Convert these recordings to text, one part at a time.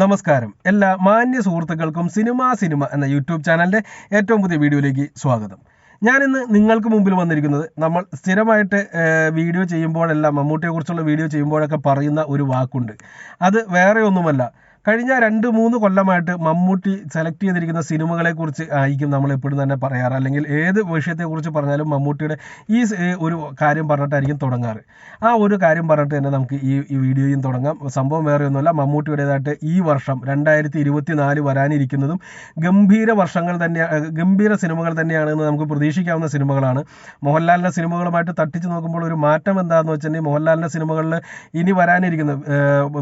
നമസ്കാരം. എല്ലാ മാന്യ സുഹൃത്തുക്കൾക്കും സിനിമ സിനിമ എന്ന യൂട്യൂബ് ചാനലിന്റെ ഏറ്റവും പുതിയ വീഡിയോയിലേക്ക് സ്വാഗതം. ഞാനിന്ന് നിങ്ങൾക്ക് മുമ്പിൽ വന്നിരിക്കുന്നത് നമ്മൾ സ്ഥിരമായിട്ട് വീഡിയോ ചെയ്യുമ്പോഴെല്ലാം മമ്മൂട്ടിയെക്കുറിച്ചുള്ള വീഡിയോ ചെയ്യുമ്പോഴൊക്കെ പറയുന്ന ഒരു വാക്കുണ്ട്. അത് വേറെ ഒന്നുമല്ല. കഴിഞ്ഞ രണ്ട് മൂന്ന് കൊല്ലമായിട്ട് മമ്മൂട്ടി സെലക്ട് ചെയ്തിരിക്കുന്ന സിനിമകളെ കുറിച്ച് ആയിരിക്കും നമ്മൾ എപ്പോഴും തന്നെ പറയാറ്. അല്ലെങ്കിൽ ഏത് വിഷയത്തെക്കുറിച്ച് പറഞ്ഞാലും മമ്മൂട്ടിയുടെ ഈ ഒരു കാര്യം പറഞ്ഞിട്ടായിരിക്കും തുടങ്ങാറ്. ആ ഒരു കാര്യം പറഞ്ഞിട്ട് തന്നെ നമുക്ക് ഈ വീഡിയോയും തുടങ്ങാം. സംഭവം വേറെ ഒന്നുമല്ല മമ്മൂട്ടിയുടേതായിട്ട് ഈ വർഷം രണ്ടായിരത്തി ഇരുപത്തി നാല് വരാനിരിക്കുന്നതും ഗംഭീര വർഷങ്ങൾ തന്നെ ഗംഭീര സിനിമകൾ തന്നെയാണെന്ന് നമുക്ക് പ്രതീക്ഷിക്കാവുന്ന സിനിമകളാണ്. മോഹൻലാലിന്റെ സിനിമകളുമായിട്ട് തട്ടിച്ച് നോക്കുമ്പോൾ ഒരു മാറ്റം എന്താണെന്ന് വെച്ചിട്ടുണ്ടെങ്കിൽ മോഹൻലാലിന്റെ സിനിമകളിൽ ഇനി വരാനിരിക്കുന്നത്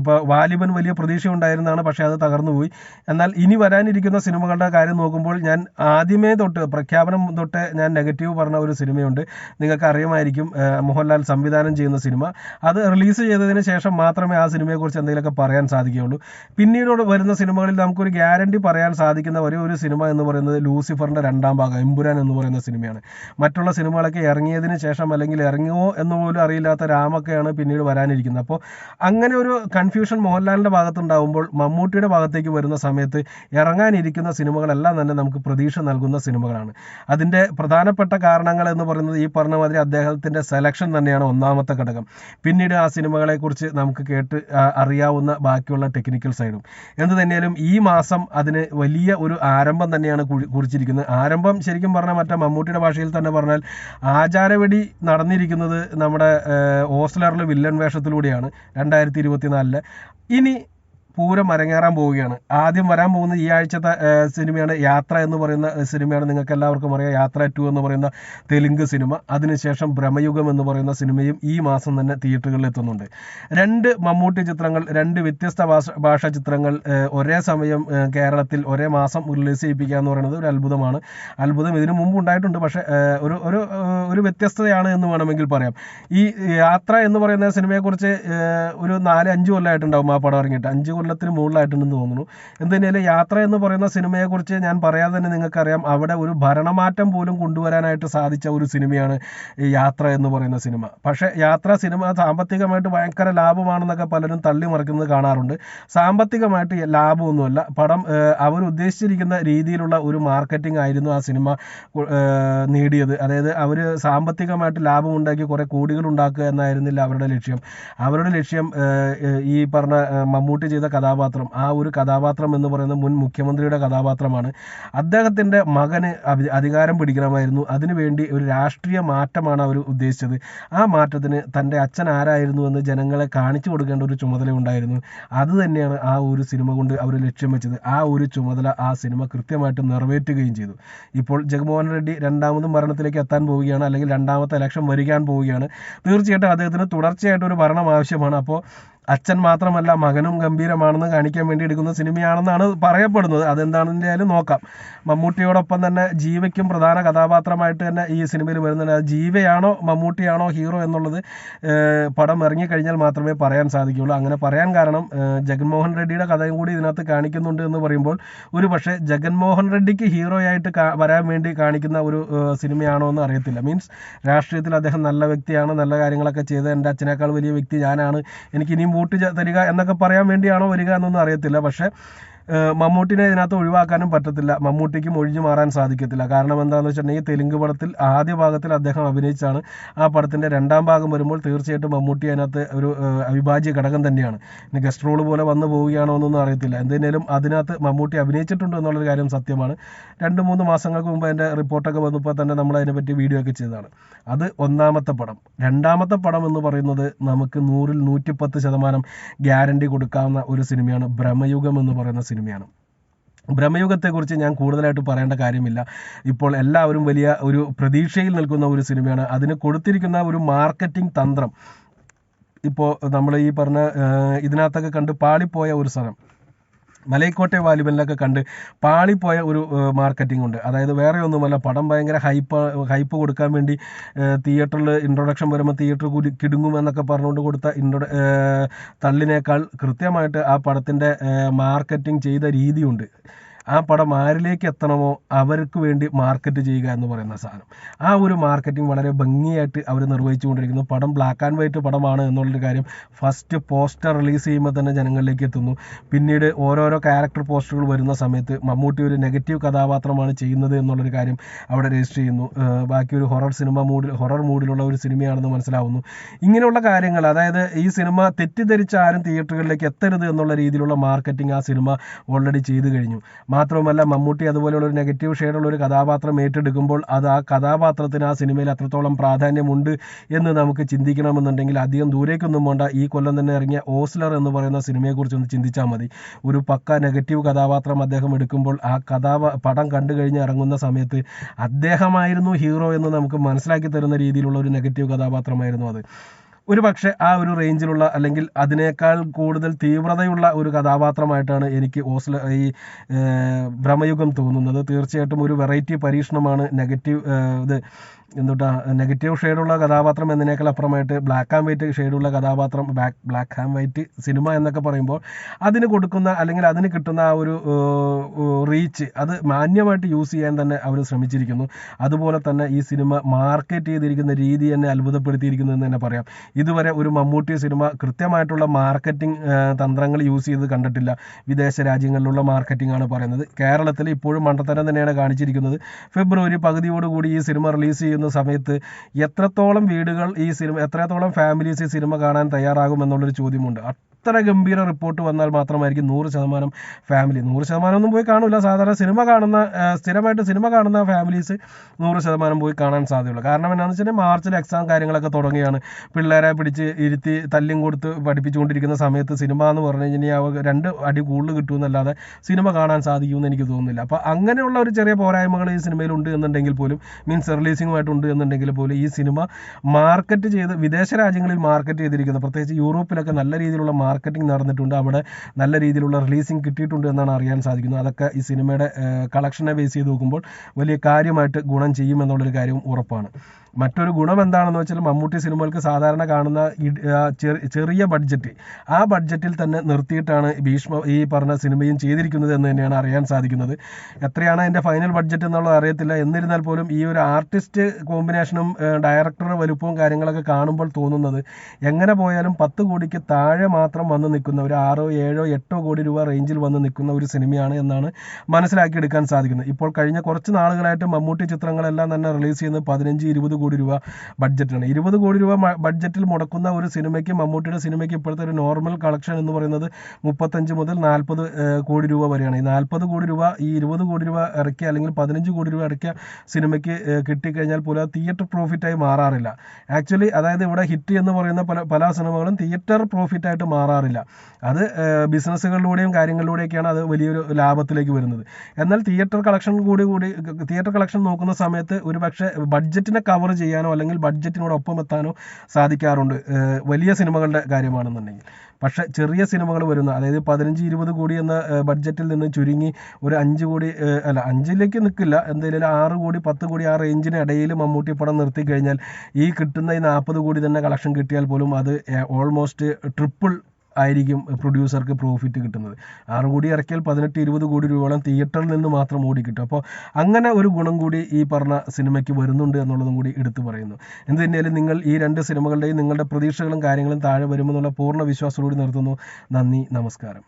ഇപ്പോൾ വാലിബൻ വലിയ പ്രതീക്ഷ ഉണ്ടായിരുന്നതാണ് പക്ഷേ അത് തകർന്നു പോയി എന്നാൽ ഇനി വരാനിരിക്കുന്ന സിനിമകളുടെ കാര്യം നോക്കുമ്പോൾ ഞാൻ ആദ്യമേ തൊട്ട് പ്രഖ്യാപനം തൊട്ട് ഞാൻ നെഗറ്റീവ് പറഞ്ഞ ഒരു സിനിമയുണ്ട്. നിങ്ങൾക്ക് അറിയുമായിരിക്കും മോഹൻലാൽ സംവിധാനം ചെയ്യുന്ന സിനിമ. അത് റിലീസ് ചെയ്തതിന് ശേഷം മാത്രമേ ആ സിനിമയെക്കുറിച്ച് എന്തെങ്കിലുമൊക്കെ പറയാൻ സാധിക്കുകയുള്ളൂ. പിന്നീട് വരുന്ന സിനിമകളിൽ നമുക്കൊരു ഗ്യാരണ്ടി പറയാൻ സാധിക്കുന്ന ഒരേ ഒരു സിനിമ എന്ന് പറയുന്നത് ലൂസിഫറിന്റെ രണ്ടാം ഭാഗം എമ്പുരാൻ എന്ന് പറയുന്ന സിനിമയാണ്. മറ്റുള്ള സിനിമകളൊക്കെ ഇറങ്ങിയതിന് ശേഷം അല്ലെങ്കിൽ ഇറങ്ങുമോ എന്ന് പോലും അറിയില്ലാത്ത രാമൊക്കെയാണ് പിന്നീട് വരാനിരിക്കുന്നത്. അപ്പോൾ അങ്ങനെ ഒരു കൺഫ്യൂഷൻ മോഹൻലാലിന്റെ ഭാഗത്തുണ്ടാകുമ്പോൾ മമ്മൂട്ടിയുടെ ഭാഗത്തേക്ക് വരുന്ന സമയത്ത് ഇറങ്ങാനിരിക്കുന്ന സിനിമകളെല്ലാം തന്നെ നമുക്ക് പ്രതീക്ഷ നൽകുന്ന സിനിമകളാണ്. അതിന്റെ പ്രധാനപ്പെട്ട കാരണങ്ങൾ എന്ന് പറയുന്നത് ഈ പറഞ്ഞ മാതിരി അദ്ദേഹത്തിന്റെ സെലക്ഷൻ തന്നെയാണ് ഒന്നാമത്തെ ഘടകം. പിന്നീട് ആ സിനിമകളെക്കുറിച്ച് നമുക്ക് കേട്ട് അറിയാവുന്ന ബാക്കിയുള്ള ടെക്നിക്കൽ സൈഡും എന്ത് തന്നെയാലും ഈ മാസം അതിന് വലിയ ഒരു ആരംഭം തന്നെയാണ് കുറിച്ചിരിക്കുന്നത്. ആരംഭം ശരിക്കും പറഞ്ഞാൽ മറ്റേ മമ്മൂട്ടിയുടെ ഭാഷയിൽ തന്നെ പറഞ്ഞാൽ ആചാരവെടി നടന്നിരിക്കുന്നത് നമ്മുടെ ഓസ്ലറിലെ വില്ലൻ വേഷത്തിലൂടെയാണ് രണ്ടായിരത്തി ഇരുപത്തിനാലിൽ. ഇനി പൂരം അരങ്ങേറാൻ പോവുകയാണ്. ആദ്യം വരാൻ പോകുന്ന ഈ ആഴ്ചത്തെ സിനിമയാണ് യാത്ര എന്ന് പറയുന്ന സിനിമയാണ് നിങ്ങൾക്ക് എല്ലാവർക്കും അറിയാം. യാത്ര ടു എന്ന് പറയുന്ന തെലുങ്ക് സിനിമ. അതിനുശേഷം ഭ്രമയുഗം എന്ന് പറയുന്ന സിനിമയും ഈ മാസം തന്നെ തിയേറ്ററുകളിൽ എത്തുന്നുണ്ട്. രണ്ട് മമ്മൂട്ടി ചിത്രങ്ങൾ രണ്ട് വ്യത്യസ്ത ഭാഷ ഭാഷാ ചിത്രങ്ങൾ ഒരേ സമയം കേരളത്തിൽ ഒരേ മാസം റിലീസ് ചെയ്യിപ്പിക്കുക എന്ന് പറയുന്നത് ഒരു അത്ഭുതമാണ്. അത്ഭുതം ഇതിനു മുമ്പ് ഉണ്ടായിട്ടുണ്ട് പക്ഷേ ഒരു ഒരു ഒരു വ്യത്യസ്തതയാണ് എന്ന് വേണമെങ്കിൽ പറയാം. ഈ യാത്ര എന്ന് പറയുന്ന സിനിമയെക്കുറിച്ച് ഒരു നാല് അഞ്ച് കൊല്ലമായിട്ടുണ്ടാവും ആ പടം ഇറങ്ങിയിട്ട്. അഞ്ച് കൊല്ലത്തിന് മുകളിലായിട്ടുണ്ടെന്ന് തോന്നുന്നു. എന്തുതന്നെയാലും യാത്ര എന്ന് പറയുന്ന സിനിമയെക്കുറിച്ച് ഞാൻ പറയാതെ തന്നെ നിങ്ങൾക്കറിയാം. അവിടെ ഒരു ഭരണമാറ്റം പോലും കൊണ്ടുവരാനായിട്ട് സാധിച്ച ഒരു സിനിമയാണ് ഈ യാത്ര എന്ന് പറയുന്ന സിനിമ. പക്ഷേ യാത്ര സിനിമ സാമ്പത്തികമായിട്ട് ഭയങ്കര ലാഭമാണെന്നൊക്കെ പലരും തള്ളി മറിക്കുന്നത് കാണാറുണ്ട്. സാമ്പത്തികമായിട്ട് ലാഭമൊന്നുമല്ല. പടം അവരുദ്ദേശിച്ചിരിക്കുന്ന രീതിയിലുള്ള ഒരു മാർക്കറ്റിംഗ് ആയിരുന്നു ആ സിനിമ നേടിയത്. അതായത് അവർ സാമ്പത്തികമായിട്ട് ലാഭമുണ്ടാക്കി കുറേ കോടികൾ ഉണ്ടാക്കുക എന്നായിരുന്നില്ല അവരുടെ ലക്ഷ്യം. അവരുടെ ലക്ഷ്യം ഈ പറഞ്ഞ മമ്മൂട്ടി ചെയ്ത കഥാപാത്രം ആ ഒരു കഥാപാത്രം എന്ന് പറയുന്നത് മുൻ മുഖ്യമന്ത്രിയുടെ കഥാപാത്രമാണ്. അദ്ദേഹത്തിന്റെ മകന് അധികാരം പിടിക്കണമായിരുന്നു. അതിനുവേണ്ടി ഒരു രാഷ്ട്രീയ മാറ്റമാണ് അവർ ഉദ്ദേശിച്ചത്. ആ മാറ്റത്തിന് തന്റെ അച്ഛൻ ആരായിരുന്നു എന്ന് ജനങ്ങളെ കാണിച്ചു കൊടുക്കേണ്ട ഒരു ചുമതല ഉണ്ടായിരുന്നു. അത് തന്നെയാണ് ആ ഒരു സിനിമ കൊണ്ട് അവർ ലക്ഷ്യം വെച്ചത്. ആ ഒരു ചുമതല ആ സിനിമ കൃത്യമായിട്ട് നിറവേറ്റുകയും ചെയ്തു. ഇപ്പോൾ ജഗൻമോഹൻ റെഡ്ഡി രണ്ടാമതും മരണത്തിലേക്ക് എത്താൻ പോവുകയാണ് അല്ലെങ്കിൽ രണ്ടാമത്തെ ഇലക്ഷൻ വരികയാണ് പോവുകയാണ്. തീർച്ചയായിട്ടും അദ്ദേഹത്തിന് തുടർച്ചയായിട്ട് ഒരു ഭരണം ആവശ്യമാണ്. അപ്പോൾ അച്ഛൻ മാത്രമല്ല മകനും ഗംഭീരമാണെന്ന് കാണിക്കാൻ വേണ്ടി എടുക്കുന്ന സിനിമയാണെന്നാണ് പറയപ്പെടുന്നത്. അതെന്താണെന്നാലും നോക്കാം. മമ്മൂട്ടിയോടൊപ്പം തന്നെ ജീവയ്ക്കും പ്രധാന കഥാപാത്രമായിട്ട് തന്നെ ഈ സിനിമയിൽ വരുന്നുണ്ട്. അത് ജീവയാണോ മമ്മൂട്ടിയാണോ ഹീറോ എന്നുള്ളത് പടം ഇറങ്ങിക്കഴിഞ്ഞാൽ മാത്രമേ പറയാൻ സാധിക്കുകയുള്ളൂ. അങ്ങനെ പറയാൻ കാരണം ജഗൻമോഹൻ റെഡ്ഡിയുടെ കഥയും കൂടി ഇതിനകത്ത് കാണിക്കുന്നുണ്ട് എന്ന് പറയുമ്പോൾ ഒരു പക്ഷേ ജഗൻമോഹൻ റെഡ്ഡിക്ക് ഹീറോയായിട്ട് വരാൻ വേണ്ടി കാണിക്കുന്ന ഒരു സിനിമയാണോ എന്ന് അറിയത്തില്ല. മീൻസ് രാഷ്ട്രീയത്തിൽ അദ്ദേഹം നല്ല വ്യക്തിയാണ് നല്ല കാര്യങ്ങളൊക്കെ ചെയ്ത് എന്റെ അച്ഛനേക്കാൾ വലിയ വ്യക്തി ഞാനാണ്. എനിക്ക് ഇനിയും വോട്ട് തരിക എന്നൊക്കെ പറയാൻ വേണ്ടിയാണോ വരിക എന്നൊന്നും അറിയത്തില്ല. പക്ഷേ മമ്മൂട്ടിനെ ഇതിനകത്ത് ഒഴിവാക്കാനും പറ്റത്തില്ല. മമ്മൂട്ടിക്കും ഒഴിഞ്ഞു മാറാൻ സാധിക്കത്തില്ല. കാരണം എന്താണെന്ന് വെച്ചിട്ടുണ്ടെങ്കിൽ തെലുങ്ക് പടത്തിൽ ആദ്യ ഭാഗത്തിൽ അദ്ദേഹം അഭിനയിച്ചാണ്. ആ പടത്തിന്റെ രണ്ടാം ഭാഗം വരുമ്പോൾ തീർച്ചയായിട്ടും മമ്മൂട്ടി അതിനകത്ത് ഒരു അവിഭാജ്യ ഘടകം തന്നെയാണ്. ഇനി ഗസ്റ്റ് റോൾ പോലെ വന്നു പോവുകയാണോ എന്നൊന്നും അറിയത്തില്ല. എന്തിനേലും അതിനകത്ത് മമ്മൂട്ടി അഭിനയിച്ചിട്ടുണ്ട് എന്നുള്ളൊരു കാര്യം സത്യമാണ്. രണ്ട് മൂന്ന് മാസങ്ങൾക്ക് മുമ്പ് അതിന്റെ റിപ്പോർട്ടൊക്കെ വന്നപ്പോൾ തന്നെ നമ്മൾ അതിനെപ്പറ്റി വീഡിയോ ഒക്കെ ചെയ്തതാണ്. അത് ഒന്നാമത്തെ പടം. രണ്ടാമത്തെ പടം എന്ന് പറയുന്നത് നമുക്ക് നൂറിൽ നൂറ്റിപ്പത്ത് ശതമാനം ഗ്യാരണ്ടി കൊടുക്കാവുന്ന ഒരു സിനിമയാണ് ഭ്രമയുഗം എന്ന് പറയുന്ന സിനിമയാണ്. ഭ്രമയുഗത്തെക്കുറിച്ച് ഞാൻ കൂടുതലായിട്ട് പറയേണ്ട കാര്യമില്ല. ഇപ്പോൾ എല്ലാവരും വലിയ ഒരു പ്രതീക്ഷയിൽ നിൽക്കുന്ന ഒരു സിനിമയാണ്. അതിന് കൊടുത്തിരിക്കുന്ന ഒരു മാർക്കറ്റിംഗ് തന്ത്രം. ഇപ്പോൾ നമ്മൾ ഈ പറഞ്ഞ ഇതിനകത്തൊക്കെ കണ്ട് പാളിപ്പോയ ഒരു സ്ഥലം. മലൈക്കോട്ടെ വാലിബനിലൊക്കെ കണ്ട് പാളിപ്പോയ ഒരു മാർക്കറ്റിംഗ് ഉണ്ട്. അതായത് വേറെ ഒന്നുമല്ല പടം ഭയങ്കര ഹൈപ്പ് ഹൈപ്പ് കൊടുക്കാൻ വേണ്ടി തിയേറ്ററിൽ ഇൻട്രൊഡക്ഷൻ വരുമ്പോൾ തിയേറ്റർ കൂടി കിടുങ്ങും എന്നൊക്കെ പറഞ്ഞുകൊണ്ട് കൊടുത്ത ഇൻട്രൊ തള്ളിനേക്കാൾ കൃത്യമായിട്ട് ആ പടത്തിന്റെ മാർക്കറ്റിംഗ് ചെയ്ത രീതിയുണ്ട്. ആ പടം ആരിലേക്ക് എത്തണമോ അവർക്ക് വേണ്ടി മാർക്കറ്റ് ചെയ്യുക എന്ന് പറയുന്ന സാധനം. ആ ഒരു മാർക്കറ്റിംഗ് വളരെ ഭംഗിയായിട്ട് അവർ നിർവഹിച്ചുകൊണ്ടിരിക്കുന്നു. പടം ബ്ലാക്ക് ആൻഡ് വൈറ്റ് പടമാണ് എന്നുള്ളൊരു കാര്യം ഫസ്റ്റ് പോസ്റ്റർ റിലീസ് ചെയ്യുമ്പോൾ തന്നെ ജനങ്ങളിലേക്ക് എത്തുന്നു. പിന്നീട് ഓരോരോ ക്യാരക്ടർ പോസ്റ്ററുകൾ വരുന്ന സമയത്ത് മമ്മൂട്ടി ഒരു നെഗറ്റീവ് കഥാപാത്രമാണ് ചെയ്യുന്നത് എന്നുള്ളൊരു കാര്യം അവിടെ രജിസ്റ്റർ ചെയ്യുന്നു. ബാക്കി ഒരു ഹൊറർ സിനിമ മൂഡിൽ ഹൊറർ മൂഡിലുള്ള ഒരു സിനിമയാണെന്ന് മനസ്സിലാവുന്നു. ഇങ്ങനെയുള്ള കാര്യങ്ങൾ അതായത് ഈ സിനിമ തെറ്റിദ്ധരിച്ച ആരും തിയേറ്ററുകളിലേക്ക് എത്തരുത് എന്നുള്ള രീതിയിലുള്ള മാർക്കറ്റിംഗ് ആ സിനിമ ഓൾറെഡി ചെയ്തു കഴിഞ്ഞു. മാത്രവുമല്ല മമ്മൂട്ടി അതുപോലെയുള്ള ഒരു നെഗറ്റീവ് ഷെയ്ഡുള്ള ഒരു കഥാപാത്രം ഏറ്റെടുക്കുമ്പോൾ അത് ആ കഥാപാത്രത്തിന് ആ സിനിമയിൽ അത്രത്തോളം പ്രാധാന്യമുണ്ട് എന്ന് നമുക്ക് ചിന്തിക്കണമെന്നുണ്ടെങ്കിൽ അധികം ദൂരേക്കൊന്നും വേണ്ട ഈ കൊല്ലം തന്നെ ഇറങ്ങിയ ഓസ്ലർ എന്ന് പറയുന്ന സിനിമയെക്കുറിച്ച് ഒന്ന് ചിന്തിച്ചാൽ മതി. ഒരു പക്ക നെഗറ്റീവ് കഥാപാത്രം അദ്ദേഹം എടുക്കുമ്പോൾ ആ കഥാ പടം കണ്ടു കഴിഞ്ഞ് ഇറങ്ങുന്ന സമയത്ത് അദ്ദേഹമായിരുന്നു ഹീറോ എന്ന് നമുക്ക് മനസ്സിലാക്കി തരുന്ന രീതിയിലുള്ള ഒരു നെഗറ്റീവ് കഥാപാത്രമായിരുന്നു അത്. ഒരു പക്ഷേ ആ ഒരു റേഞ്ചിലുള്ള അല്ലെങ്കിൽ അതിനേക്കാൾ കൂടുതൽ തീവ്രതയുള്ള ഒരു കഥാപാത്രമായിട്ടാണ് എനിക്ക് ഓസ്ല ഈ ഭ്രമയുഗം തോന്നുന്നത്. തീർച്ചയായിട്ടും ഒരു വെറൈറ്റി പരീക്ഷണമാണ് നെഗറ്റീവ് ഇത് എന്തുട്ടാ നെഗറ്റീവ് ഷെയ്ഡുള്ള കഥാപാത്രം എന്നതിനേക്കാൾ അപ്പുറമായിട്ട് ബ്ലാക്ക് ആൻഡ് വൈറ്റ് ഷെയ്ഡുള്ള കഥാപാത്രം black black and white cinema എന്നൊക്കെ പറയുമ്പോൾ അതിന് കൊടുക്കുന്ന അല്ലെങ്കിൽ അതിന് കിട്ടുന്ന ആ ഒരു റീച്ച് അത് മാന്യമായിട്ട് യൂസ് ചെയ്യാൻ തന്നെ അവർ ശ്രമിച്ചിരിക്കുന്നു. അതുപോലെ തന്നെ ഈ സിനിമ മാർക്കറ്റ് ചെയ്തിരിക്കുന്ന രീതി എന്നെ അത്ഭുതപ്പെടുത്തിയിരിക്കുന്നു എന്ന് തന്നെ പറയാം. ഇതുവരെ ഒരു മമ്മൂട്ടി സിനിമ കൃത്യമായിട്ടുള്ള മാർക്കറ്റിംഗ് തന്ത്രങ്ങൾ യൂസ് ചെയ്ത് കണ്ടിട്ടില്ല. വിദേശ രാജ്യങ്ങളിലുള്ള മാർക്കറ്റിംഗ് ആണ് പറയുന്നത്. കേരളത്തിൽ ഇപ്പോഴും മണ്ടത്തരം തന്നെയാണ് കാണിച്ചിരിക്കുന്നത്. ഫെബ്രുവരി പകുതിയോടുകൂടി ഈ സിനിമ റിലീസ് ചെയ്യുന്ന സമയത്ത് എത്രത്തോളം വീടുകൾ ഈ സിനിമ എത്രത്തോളം ഫാമിലീസ് ഈ സിനിമ കാണാൻ തയ്യാറാകും എന്നുള്ളൊരു ചോദ്യമുണ്ട്. അത്ര ഗംഭീര റിപ്പോർട്ട് വന്നാൽ മാത്രമായിരിക്കും നൂറ് ശതമാനം ഫാമിലി നൂറ് ശതമാനം ഒന്നും പോയി കാണില്ല സാധാരണ സിനിമ കാണുന്ന സ്ഥിരമായിട്ട് സിനിമ കാണുന്ന ഫാമിലീസ് നൂറ് ശതമാനം പോയി കാണാൻ സാധ്യതയുള്ളൂ. കാരണം എന്താണെന്ന് വെച്ചിട്ടുണ്ടെങ്കിൽ മാർച്ചിൽ എക്സാം കാര്യങ്ങളൊക്കെ തുടങ്ങിയാണ്. പിള്ളേരെ പിടിച്ച് ഇരുത്തി തല്ലും കൊടുത്ത് പഠിപ്പിച്ചുകൊണ്ടിരിക്കുന്ന സമയത്ത് സിനിമ എന്ന് പറഞ്ഞു കഴിഞ്ഞാൽ രണ്ട് അടി കൂടുതൽ കിട്ടുമെന്നല്ലാതെ സിനിമ കാണാൻ സാധിക്കുമെന്ന് എനിക്ക് തോന്നുന്നില്ല. അപ്പോൾ അങ്ങനെയുള്ള ഒരു ചെറിയ പോരായ്മകൾ ഈ സിനിമയിൽ ഉണ്ട് എന്നുണ്ടെങ്കിൽ പോലും മീൻസ് റിലീസിങ്ങുമായിട്ടുണ്ട് എന്നുണ്ടെങ്കിൽ പോലും ഈ സിനിമ മാർക്കറ്റ് ചെയ്ത് വിദേശ രാജ്യങ്ങളിൽ മാർക്കറ്റ് ചെയ്തിരിക്കുന്നത് പ്രത്യേകിച്ച് യൂറോപ്പിലൊക്കെ നല്ല രീതിയിലുള്ള മാർക്കറ്റിംഗ് നടന്നിട്ടുണ്ട്. അവിടെ നല്ല രീതിയിലുള്ള റിലീസിംഗ് കിട്ടിയിട്ടുണ്ട് എന്നാണ് അറിയാൻ സാധിക്കുന്നത്. അതൊക്കെ ഈ സിനിമയുടെ കളക്ഷനെ ബേസ് ചെയ്ത് നോക്കുമ്പോൾ വലിയ കാര്യമായിട്ട് ഗുണം ചെയ്യുമെന്നുള്ളൊരു കാര്യവും ഉറപ്പാണ്. മറ്റൊരു ഗുണം എന്താണെന്ന് വെച്ചാൽ മമ്മൂട്ടി സിനിമകൾക്ക് സാധാരണ കാണുന്ന ചെറിയ ബഡ്ജറ്റ് ആ ബഡ്ജറ്റിൽ തന്നെ നിർത്തിയിട്ടാണ് ഭീഷ്മ ഈ പറഞ്ഞ സിനിമയും ചെയ്തിരിക്കുന്നത് എന്ന് തന്നെയാണ് അറിയാൻ സാധിക്കുന്നത്. എത്രയാണ് അതിന്റെ ഫൈനൽ ബഡ്ജറ്റ് എന്നുള്ളത് അറിയത്തില്ല. എന്നിരുന്നാൽ പോലും ഈ ഒരു ആർട്ടിസ്റ്റ് കോമ്പിനേഷനും ഡയറക്ടറുടെ വലുപ്പവും കാര്യങ്ങളൊക്കെ കാണുമ്പോൾ തോന്നുന്നത് എങ്ങനെ പോയാലും പത്ത് കോടിക്ക് താഴെ മാത്രം വന്ന് നിൽക്കുന്ന ഒരു ആറോ ഏഴോ എട്ടോ കോടി രൂപ റേഞ്ചിൽ വന്ന് നിൽക്കുന്ന ഒരു സിനിമയാണ് എന്നാണ് മനസ്സിലാക്കിയെടുക്കാൻ സാധിക്കുന്നത്. ഇപ്പോൾ കഴിഞ്ഞ കുറച്ച് നാളുകളായിട്ട് മമ്മൂട്ടി ചിത്രങ്ങളെല്ലാം തന്നെ റിലീസ് ചെയ്യുന്നത് പതിനഞ്ച് ഇരുപത് കോടി രൂപ ബഡ്ജറ്റാണ് ഇരുപത് കോടി രൂപ ബഡ്ജറ്റിൽ മുടക്കുന്ന ഒരു സിനിമയ്ക്ക് മമ്മൂട്ടിയുടെ സിനിമയ്ക്ക് ഇപ്പോഴത്തെ ഒരു നോർമൽ കളക്ഷൻ എന്ന് പറയുന്നത് മുപ്പത്തഞ്ച് മുതൽ നാൽപ്പത് കോടി രൂപ വരെയാണ്. ഈ നാൽപ്പത് കോടി രൂപ ഈ ഇരുപത് കോടി രൂപ ഇറക്കിയ അല്ലെങ്കിൽ പതിനഞ്ച് കോടി രൂപ ഇറക്കിയ സിനിമയ്ക്ക് കിട്ടിക്കഴിഞ്ഞാൽ പോലും അത് തിയേറ്റർ പ്രോഫിറ്റായി മാറാറില്ല. ആക്ച്വലി അതായത് ഇവിടെ ഹിറ്റ് എന്ന് പറയുന്ന പല പല സിനിമകളും തിയേറ്റർ പ്രോഫിറ്റായിട്ട് മാറാറില്ല. അത് ബിസിനസ്സുകളിലൂടെയും കാര്യങ്ങളിലൂടെയൊക്കെയാണ് അത് വലിയൊരു ലാഭത്തിലേക്ക് വരുന്നത്. എന്നാൽ തിയേറ്റർ കളക്ഷൻ കൂടി കൂടി തിയേറ്റർ കളക്ഷൻ നോക്കുന്ന സമയത്ത് ഒരു പക്ഷേ ബഡ്ജറ്റിനെ കവർ ചെയ്യാനോ അല്ലെങ്കിൽ ബഡ്ജറ്റിനോടൊപ്പം എത്താനോ സാധിക്കാറുണ്ട്. വലിയ സിനിമകളുടെ കാര്യമാണെന്നുണ്ടെങ്കിൽ. പക്ഷേ ചെറിയ സിനിമകൾ വരുന്ന അതായത് പതിനഞ്ച് ഇരുപത് കോടി എന്ന ബഡ്ജറ്റിൽ നിന്ന് ചുരുങ്ങി ഒരു അഞ്ച് കോടി അല്ല അഞ്ചിലേക്ക് നിൽക്കില്ല. എന്തെങ്കിലും ആറ് കോടി പത്ത് കോടി ആ റേഞ്ചിന് ഇടയിൽ മമ്മൂട്ടി പടം നിർത്തി കഴിഞ്ഞാൽ ഈ കിട്ടുന്ന ഈ നാൽപ്പത് കോടി തന്നെ കളക്ഷൻ കിട്ടിയാൽ പോലും അത് ഓൾമോസ്റ്റ് ട്രിപ്പിൾ ആയിരിക്കും പ്രൊഡ്യൂസർക്ക് പ്രോഫിറ്റ് കിട്ടുന്നത്. ആറ് കോടി ഇറക്കിയാൽ പതിനെട്ട് ഇരുപത് കോടി രൂപയോളം തിയേറ്ററിൽ നിന്ന് മാത്രം ഓടി കിട്ടും. അപ്പോൾ അങ്ങനെ ഒരു ഗുണം കൂടി ഈ പറഞ്ഞ സിനിമയ്ക്ക് വരുന്നുണ്ട് എന്നുള്ളതും കൂടി എടുത്തു പറയുന്നു. എന്ത് തന്നെയാലും നിങ്ങൾ ഈ രണ്ട് സിനിമകളുടെയും നിങ്ങളുടെ പ്രതീക്ഷകളും കാര്യങ്ങളും താഴെ വരുമെന്നുള്ള പൂർണ വിശ്വാസത്തോടെ നിർത്തുന്നു. നന്ദി നമസ്കാരം.